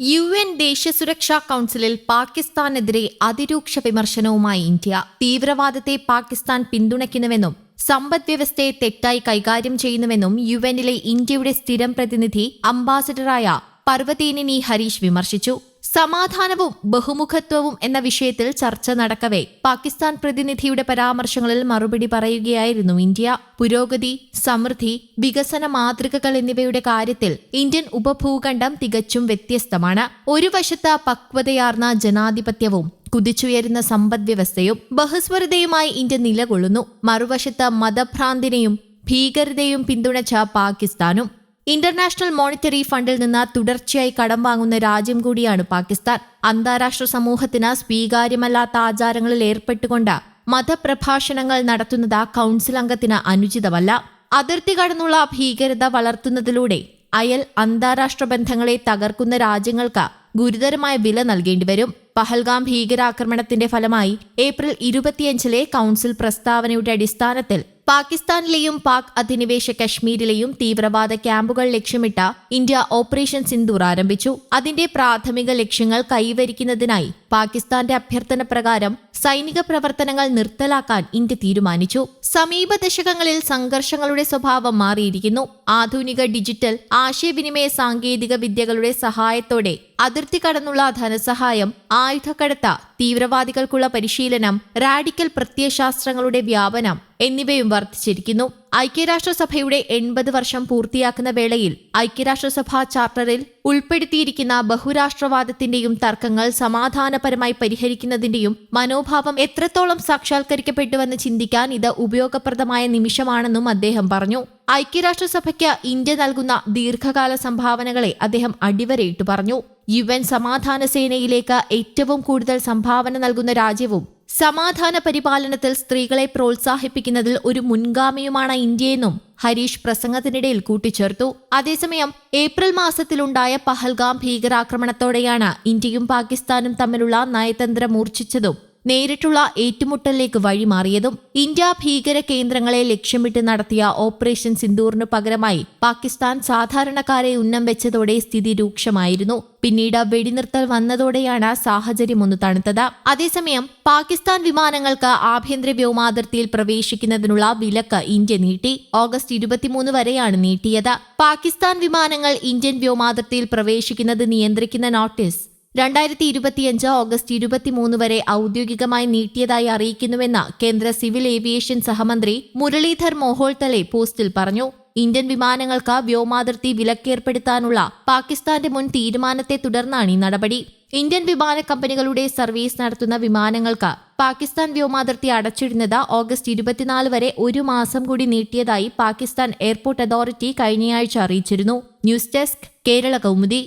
U N ദേശീയ സുരക്ഷാ കൌൺസിലിൽ പാകിസ്ഥാനെതിരെ അതിരൂക്ഷ വിമർശനവുമായി ഇന്ത്യ. തീവ്രവാദത്തെ പാകിസ്ഥാൻ പിന്തുണയ്ക്കുന്നുവെന്നും സമ്പദ്വ്യവസ്ഥയെ തെറ്റായി കൈകാര്യം ചെയ്യുന്നുവെന്നും യു എന്നിലെ ഇന്ത്യയുടെ സ്ഥിരം പ്രതിനിധി അംബാസഡറായ പർവതേനിനി ഹരീഷ് വിമർശിച്ചു. സമാധാനവും ബഹുമുഖത്വവും എന്ന വിഷയത്തിൽ ചർച്ച നടക്കവേ. പാകിസ്ഥാൻ പ്രതിനിധിയുടെ പരാമർശങ്ങളിൽ മറുപടി പറയുകയായിരുന്നു ഇന്ത്യ. പുരോഗതി സമൃദ്ധി വികസന മാതൃകകൾ എന്നിവയുടെ കാര്യത്തിൽ ഇന്ത്യൻ ഉപഭൂഖണ്ഡം തികച്ചും വ്യത്യസ്തമാണ്. ഒരു വശത്ത് പക്വതയാർന്ന ജനാധിപത്യവും കുതിച്ചുയരുന്ന സമ്പദ്വ്യവസ്ഥയും ബഹുസ്വരതയുമായി ഇന്ത്യ നിലകൊള്ളുന്നു. മറുവശത്ത് മതഭ്രാന്തിനെയും ഭീകരതയും പിന്തുണച്ച പാകിസ്ഥാനും ഇന്റർനാഷണൽ മോണിറ്ററി ഫണ്ടിൽ നിന്ന് തുടർച്ചയായി കടം വാങ്ങുന്ന രാജ്യം കൂടിയാണ് പാകിസ്ഥാൻ. അന്താരാഷ്ട്ര സമൂഹത്തിന് സ്വീകാര്യമല്ലാത്ത ആചാരങ്ങളിൽ ഏർപ്പെട്ടുകൊണ്ട് മതപ്രഭാഷണങ്ങൾ നടത്തുന്നത് കൗൺസിൽ അംഗത്തിന് അനുചിതമല്ല. അതിർത്തി കടന്നുള്ള ഭീകരത വളർത്തുന്നതിലൂടെ അയൽ അന്താരാഷ്ട്ര ബന്ധങ്ങളെ തകർക്കുന്ന രാജ്യങ്ങൾക്ക് ഗുരുതരമായ വില നൽകേണ്ടി വരും. പഹൽഗാം ഭീകരാക്രമണത്തിന്റെ ഫലമായി ഏപ്രിൽ ഇരുപത്തിയഞ്ചിലെ കൗൺസിൽ പ്രസ്താവനയുടെ അടിസ്ഥാനത്തിൽ പാകിസ്ഥാനിലെയും പാക് അധിനിവേശ കശ്മീരിലെയും തീവ്രവാദ ക്യാമ്പുകൾ ലക്ഷ്യമിട്ട ഇന്ത്യ ഓപ്പറേഷൻ സിന്ദൂർ ആരംഭിച്ചു. അതിന്റെ പ്രാഥമിക ലക്ഷ്യങ്ങൾ കൈവരിക്കുന്നതിനായി പാകിസ്ഥാന്റെ അഭ്യർത്ഥന പ്രകാരം സൈനിക പ്രവർത്തനങ്ങൾ നിർത്തലാക്കാൻ ഇന്ത്യ തീരുമാനിച്ചു. സമീപ ദശകങ്ങളിൽ സംഘർഷങ്ങളുടെ സ്വഭാവം മാറിയിരിക്കുന്നു. ആധുനിക ഡിജിറ്റൽ ആശയവിനിമയ സാങ്കേതിക വിദ്യകളുടെ സഹായത്തോടെ അതിർത്തി കടന്നുള്ള ധനസഹായം ആയുധക്കടത്ത തീവ്രവാദികൾക്കുള്ള പരിശീലനം റാഡിക്കൽ പ്രത്യയശാസ്ത്രങ്ങളുടെ വ്യാപനം എന്നിവയും വർദ്ധിച്ചിരിക്കുന്നു. ഐക്യരാഷ്ട്രസഭയുടെ എൺപത് വർഷം പൂർത്തിയാക്കുന്ന വേളയിൽ ഐക്യരാഷ്ട്രസഭാ ചാർട്ടറിൽ ഉൾപ്പെടുത്തിയിരിക്കുന്ന ബഹുരാഷ്ട്രവാദത്തിന്റെയും തർക്കങ്ങൾ സമാധാനപരമായി പരിഹരിക്കുന്നതിന്റെയും മനോഭാവം എത്രത്തോളം സാക്ഷാത്കരിക്കപ്പെട്ടുവെന്ന് ചിന്തിക്കാൻ ഇത് ഉപയോഗപ്രദമായ നിമിഷമാണെന്നും അദ്ദേഹം പറഞ്ഞു. ഐക്യരാഷ്ട്രസഭയ്ക്ക് ഇന്ത്യ നൽകുന്ന ദീർഘകാല സംഭാവനകളെ അദ്ദേഹം അടിവരയിട്ടു പറഞ്ഞു. യു എൻ സമാധാന സേനയിലേക്ക് ഏറ്റവും കൂടുതൽ സംഭാവന നൽകുന്ന രാജ്യവും സമാധാന പരിപാലനത്തിൽ സ്ത്രീകളെ പ്രോത്സാഹിപ്പിക്കുന്നതിൽ ഒരു മുൻഗാമിയുമാണ് ഇന്ത്യയെന്നും ഹരീഷ് പ്രസംഗത്തിനിടയിൽ കൂട്ടിച്ചേർത്തു. അതേസമയം ഏപ്രിൽ മാസത്തിലുണ്ടായ പഹൽഗാം ഭീകരാക്രമണത്തോടെയാണ് ഇന്ത്യയും പാകിസ്ഥാനും തമ്മിലുള്ള നയതന്ത്ര മൂർച്ഛിച്ചതും നേരിട്ടുള്ള ഏറ്റുമുട്ടലിലേക്ക് വഴിമാറിയതും ഇന്ത്യ ഭീകര കേന്ദ്രങ്ങളെ ലക്ഷ്യമിട്ട് നടത്തിയ ഓപ്പറേഷൻ സിന്ദൂറിനു പകരമായി പാകിസ്ഥാൻ സാധാരണക്കാരെ ഉന്നം വെച്ചതോടെ സ്ഥിതി രൂക്ഷമായിരുന്നു. പിന്നീട് വെടിനിർത്തൽ വന്നതോടെയാണ് സാഹചര്യം ഒന്ന് തണുത്തത്. അതേസമയം പാകിസ്ഥാൻ വിമാനങ്ങൾക്ക് ആഭ്യന്തര വ്യോമാതിർത്തിയിൽ പ്രവേശിക്കുന്നതിനുള്ള വിലക്ക് ഇന്ത്യ നീട്ടി. ഓഗസ്റ്റ് ഇരുപത്തിമൂന്ന് വരെയാണ് നീട്ടിയത്. പാകിസ്ഥാൻ വിമാനങ്ങൾ ഇന്ത്യൻ വ്യോമാതിർത്തിയിൽ പ്രവേശിക്കുന്നത് നിയന്ത്രിക്കുന്ന നോട്ടീസ് രണ്ടായിരത്തി ഇരുപത്തിയഞ്ച് ഓഗസ്റ്റ് ഇരുപത്തിമൂന്ന് വരെ ഔദ്യോഗികമായി നീട്ടിയതായി അറിയിക്കുന്നുവെന്ന് കേന്ദ്ര സിവിൽ ഏവിയേഷൻ സഹമന്ത്രി മുരളീധർ മോഹോൾത്തലെ പോസ്റ്റിൽ പറഞ്ഞു. ഇന്ത്യൻ വിമാനങ്ങൾക്ക് വ്യോമാതിർത്തി വിലക്കേർപ്പെടുത്താനുള്ള പാകിസ്ഥാന്റെ മുൻ തീരുമാനത്തെ തുടർന്നാണ് ഈ നടപടി. ഇന്ത്യൻ വിമാന കമ്പനികളുടെ സർവീസ് നടത്തുന്ന വിമാനങ്ങൾക്ക് പാകിസ്ഥാൻ വ്യോമാതിർത്തി അടച്ചിടുന്നത് ഓഗസ്റ്റ് ഇരുപത്തിനാല് വരെ ഒരു മാസം കൂടി നീട്ടിയതായി പാകിസ്ഥാൻ എയർപോർട്ട് അതോറിറ്റി കഴിഞ്ഞയാഴ്ച അറിയിച്ചിരുന്നു. News desk Kerala Kaumudi.